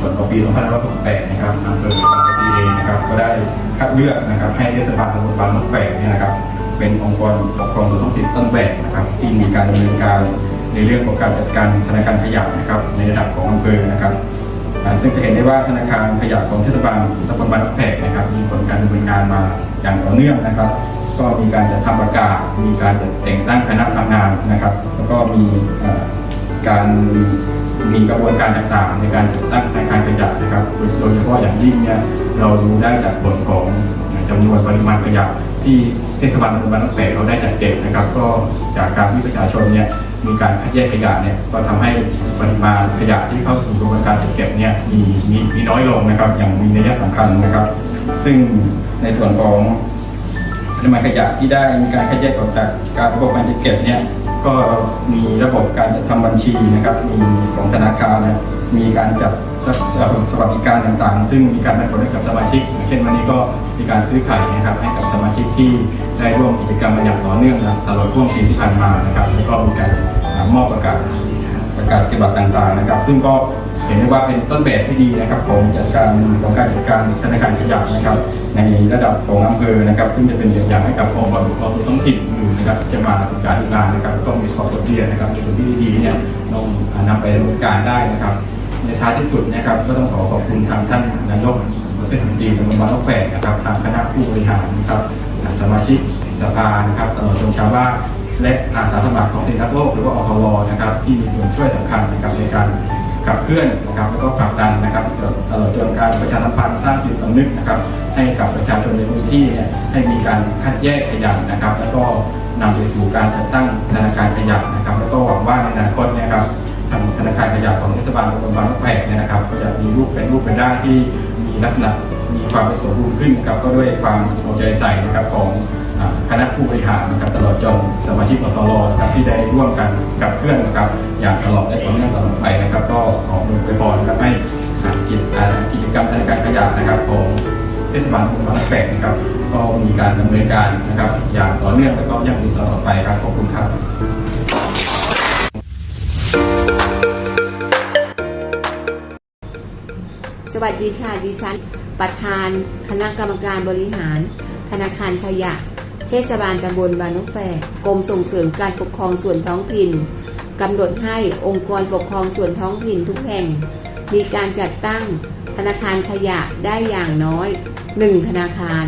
ส่วนของปี2568นะครับอำเภอบางกะปิเองนะครับก็ได้คัดเลือกนะครับให้เทศบาลตำบลบางนกแปกเนี่ยนะครับเป็นองค์กรปกครองส่วนท้องถิ่นต้นแบบนะครับที่มีการดำเนินการในเรื่องของการจัดการธนาคารขยะนะครับในระดับของอำเภอนะครับซึ่งจะเห็นได้ว่าธนาคารขยะของเทศบาลตำบลบางนกแปกนะครับมีผลการดำเนินงานมาอย่างต่อเนื่องนะครับก็มีการจัดทำประกาศ มีการจัดแต่งตั้งคณะทำงานนะครับ แล้วก็มีการ มีกระบวนการต่างๆ ในการจัดตั้งธนาคารขยะนะครับ โดยเฉพาะอย่างยิ่งเนี่ยเราดูได้จากผลของจำนวนปริมาณขยะที่เทศบาลตำบลบางนกแปกเราได้จัดเก็บนะครับ ก็จากการที่ประชาชนเนี่ยมีการคัดแยกขยะเนี่ยก็ทำให้ปริมาณขยะที่เข้าสู่กระบวนการจัดเก็บเนี่ยมีมีมีน้อยลงนะครับ อย่างมีนัยสำคัญนะครับ ซึ่งในส่วนของปริมาณขยะที่ได้มีการคัดแยกออกจากการระกอบการจัดเก็บเนี่ย ก็มีระบบการจัดทำบัญชีนะครับ มีของธนาคารนะมีการจัดสสวัสดิการต่างๆ ซึ่งมีการแบ่งผลให้กับสมาชิก เช่นวันนี้ก็มีการซื้อขายนะครับให้กับสมาชิกที่ได้ร่วมกิจกรรมมาอย่างต่อเนื่องนะตลอดช่วงปีที่ผ่านมานะครับแล้วก็มีการมอบประกาศประกาศปฏิบัติต่างๆนะครับ ซึ่งก็เห็นได้ว่าเป็นต้นแบบที่ดีนะครับของจัดการของการจัดการธนาคารขยะนะครับ ในระดับของอำเภอนะครับซึ่งจะเป็นตัวอย่างให้กับองค์กรปกครองส่วนท้องถิ่นอื่นนะครับจะมาศึกษาดูงานนะครับแล้วก็มีข้อบทเรียนนะครับในส่วนที่ดีๆเนี่ยต้องนำไปดำเนินการได้นะครับ ในท้ายที่สุดนะครับก็ต้องขอขอบคุณทางท่านนายกเทศมนตรีตำบลบางนกแปกนะครับทางคณะผู้บริหารนะครับสมาชิกสภานะครับตลอดจนชาวบ้านและอาสาสมัครของสินทัพโลกหรือว่าอพวนะครับที่มีส่วนช่วยสำคัญนะครับในการ ขับเคลื่อนนะครับแล้วก็ผลักดันนะครับตลอดจนการประชาสัมพันธ์สร้างจิตสำนึกนะครับให้กับประชาชนในพื้นที่เนี่ยให้มีการคัดแยกขยะนะครับ แล้วก็นำไปสู่การจัดตั้งธนาคารขยะนะครับ แล้วก็หวังว่าในอนาคตเนี่ยครับทางธนาคารขยะของเทศบาลตำบลบางนกแพกเนี่ยนะครับ ก็จะมีรูปเป็นรูปเป็นร่างที่มีลักษณะมีความเป็นสมบูรณ์ขึ้นครับก็ด้วยความเอาใจใส่นะครับของ คณะผู้บริหารนะครับตลอดจนสมาชิกอสรนะครับที่ได้ร่วมกันกับเคลื่อนนะครับอย่างตลอดและต่อเนื่องตลอดไปนะครับ ก็ขออวยพรนะครับให้อ่ากิจอ่กิจกรรมธนาคารขยะนะครับของเทศบาลตำบลบางนกแปกนะครับก็มีการดำเนินการนะครับอย่างต่อเนื่องและก็ยั่งยืนตลอดไปครับขอบคุณครับสวัสดีค่ะดิฉัน ประธานคณะกรรมการบริหาร ธนาคารขยะ เทศบาลตำบลบางนกแฝกกรมส่งเสริมการปกครองส่วนท้องถิ่นกำหนดให้องค์กรปกครองส่วนท้องถิ่นทุกแห่ง มีการจัดตั้งธนาคารขยะได้อย่างน้อย 1 ธนาคาร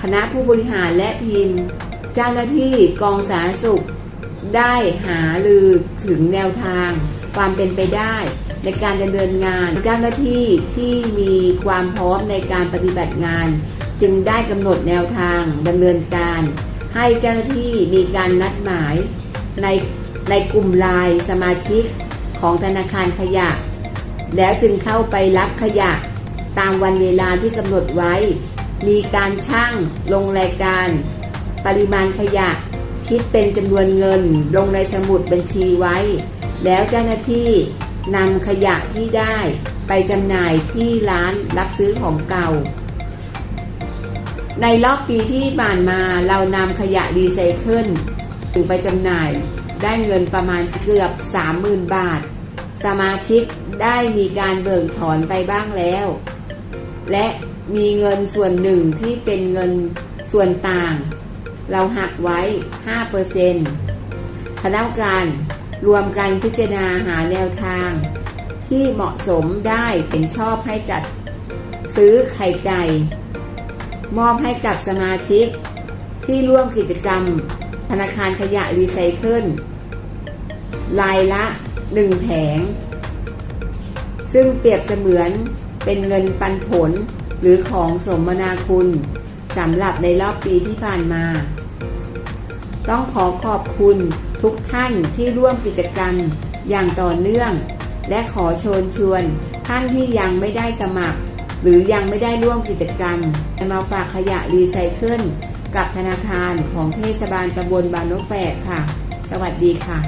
คณะผู้บริหารและทีม เจ้าหน้าที่กองสาธารณสุข ได้หาลือถึงแนวทาง ความเป็นไปได้ในการดำเนินงานเจ้าหน้าที่ที่มีความพร้อมในการปฏิบัติงาน จึงได้กำหนดแนวทางดำเนินการ ให้เจ้าหน้าที่มีการนัดหมายในในกลุ่มลน์สมาชิกของธนาคารขยะ แล้วจึงเข้าไปรับขยะตามวันเวลาที่กำหนดไว้ มีการช่างลงรายการ ปริมาณขยะ คิดเป็นจำนวนเงินลงในสมุดบัญชีไว้ แล้วเจ้าหน้าที่นำขยะที่ได้ไปจำหน่ายที่ร้านรับซื้อของเก่า ในรอบปีที่ผ่านมาเรานำขยะรีไซเคิลถึงไปจำหน่ายได้เงินประมาณเกือบ 30,000 บาท สมาชิกได้มีการเบิกถอนไปบ้างแล้ว และมีเงินส่วนหนึ่งที่เป็นเงินส่วนต่าง เราหักไว้ 5%คณะกรรมการรวมกันพิจารณาหาแนวทาง ที่เหมาะสมได้เป็นชอบให้จัดซื้อไข่ไก่ มอบให้กับสมาชิก ที่ร่วมกิจกรรม ธนาคารขยะรีไซเคิลรายละ 1 แผง ซึ่งเปรียบเสมือนเป็นเงินปันผลหรือของสมนาคุณสำหรับในรอบปีที่ผ่านมา ต้องขอขอบคุณทุกท่านที่ร่วมกิจกรรมอย่างต่อเนื่อง และขอเชิญชวนท่านที่ยังไม่ได้สมัคร หรือยังไม่ได้ร่วมกิจกรรมจะมาฝากขยะรีไซเคิลกับธนาคารของเทศบาลตำบลบางนกแฝกค่ะ สวัสดีค่ะ